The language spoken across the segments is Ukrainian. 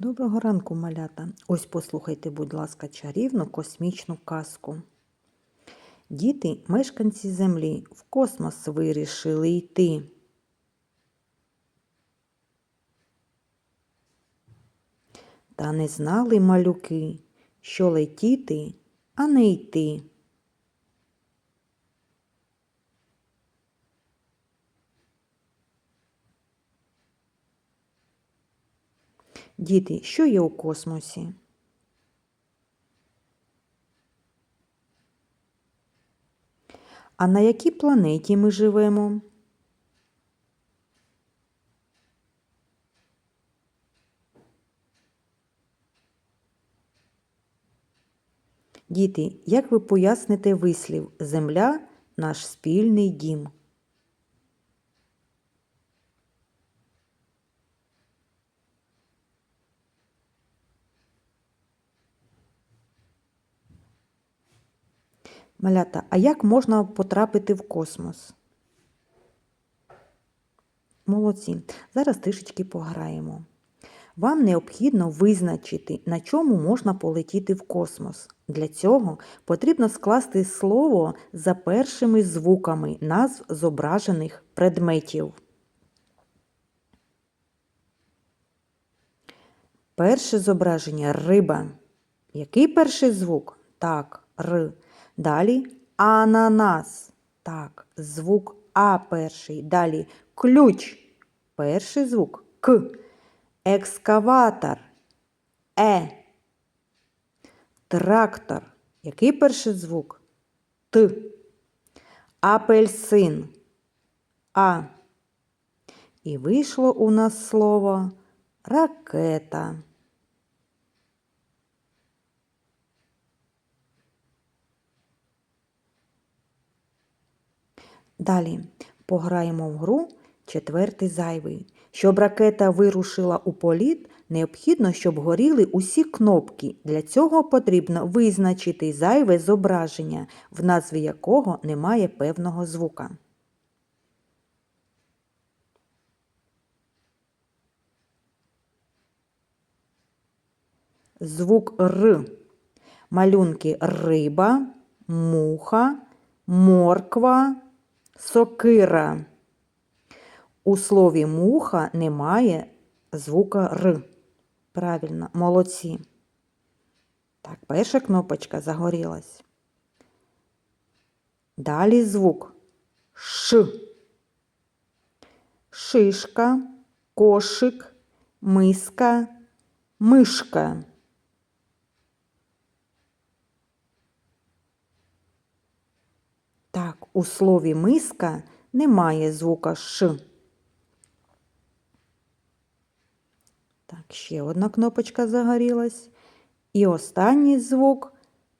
Доброго ранку, малята. Ось послухайте, будь ласка, чарівну космічну казку. Діти, мешканці Землі, в космос вирішили йти. Та не знали малюки, що летіти, а не йти. Діти, що є у космосі? А на якій планеті ми живемо? Діти, як ви поясните вислів Земля наш спільний дім? Малята, а як можна потрапити в космос? Молодці. Зараз трішечки пограємо. Вам необхідно визначити, на чому можна полетіти в космос. Для цього потрібно скласти слово за першими звуками назв зображених предметів. Перше зображення риба. Який перший звук? Так, Р. Далі ананас. Так, звук А перший. Далі ключ. Перший звук К. Екскаватор. Е. Трактор. Який перший звук? Т. Апельсин. А. І вийшло у нас слово ракета. Далі пограємо в гру четвертий зайвий. Щоб ракета вирушила у політ, необхідно, щоб горіли усі кнопки. Для цього потрібно визначити зайве зображення, в назві якого немає певного звука. Звук Р. Малюнки риба, муха, морква, сокира. У слові муха немає звука Р. Правильно, молодці. Так, перша кнопочка загорілась. Далі звук Ш. Шишка, кошик, миска, мишка. Так, у слові миска немає звука Ш. Так, ще одна кнопочка загорілась. І останній звук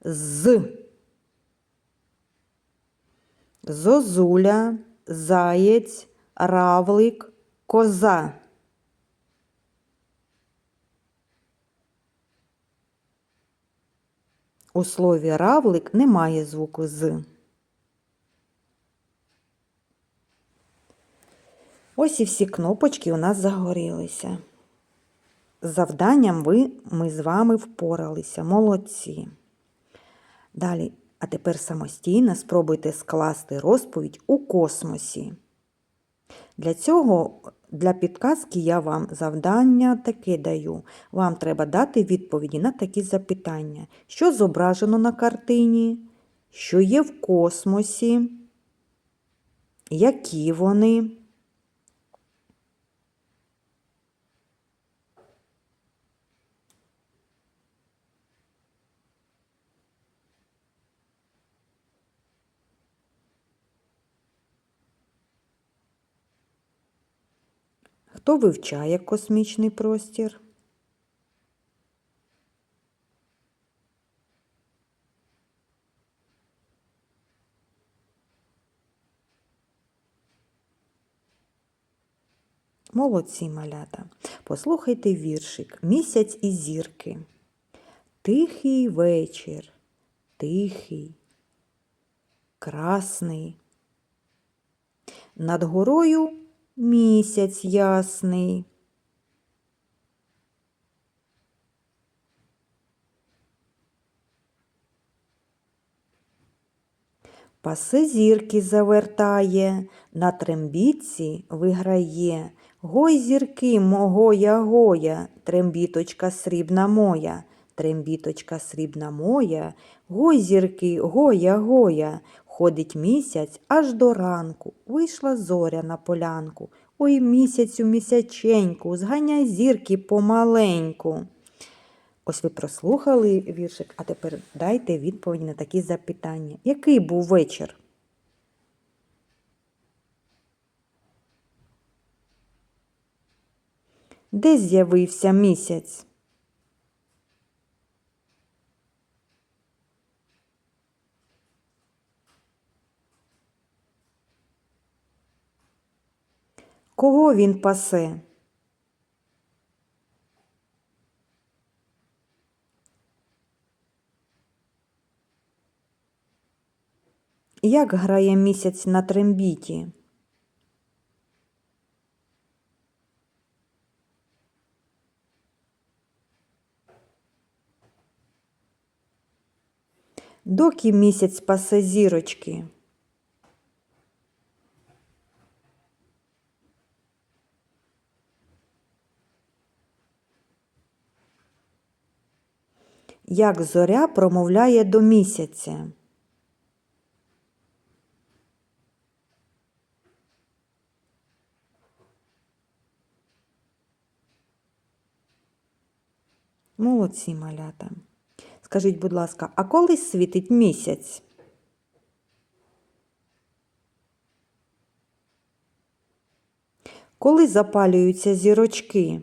з. Зозуля, заєць, равлик, коза. У слові равлик немає звуку з. Ось і всі кнопочки у нас загорілися. З завданням ви, ми з вами впоралися. Молодці. Далі, а тепер самостійно спробуйте скласти розповідь у космосі. Для цього, для підказки я вам завдання таке даю. Вам треба дати відповіді на такі запитання, що зображено на картині, що є в космосі, які вони. Хто вивчає космічний простір? Молодці малята. Послухайте віршик Місяць і зірки. Тихий вечір, тихий, красний. Над горою місяць ясний. Паси зірки завертає, на трембіці виграє. Гой зірки мого гоя, трембіточка срібна моя, трембіточка срібна моя, гой зірки, гоя, гоя, ходить місяць аж до ранку, вийшла зоря на полянку. Ой, місяцю, місяченьку, зганяй зірки помаленьку. Ось ви прослухали віршик, а тепер дайте відповідь на такі запитання. Який був вечір? Де з'явився місяць? Кого він пасе? Як грає місяць на трембіті? Доки місяць пасе зірочки? Як зоря промовляє до місяця? Молодці малята. Скажіть, будь ласка, а коли світить місяць? Коли запалюються зірочки?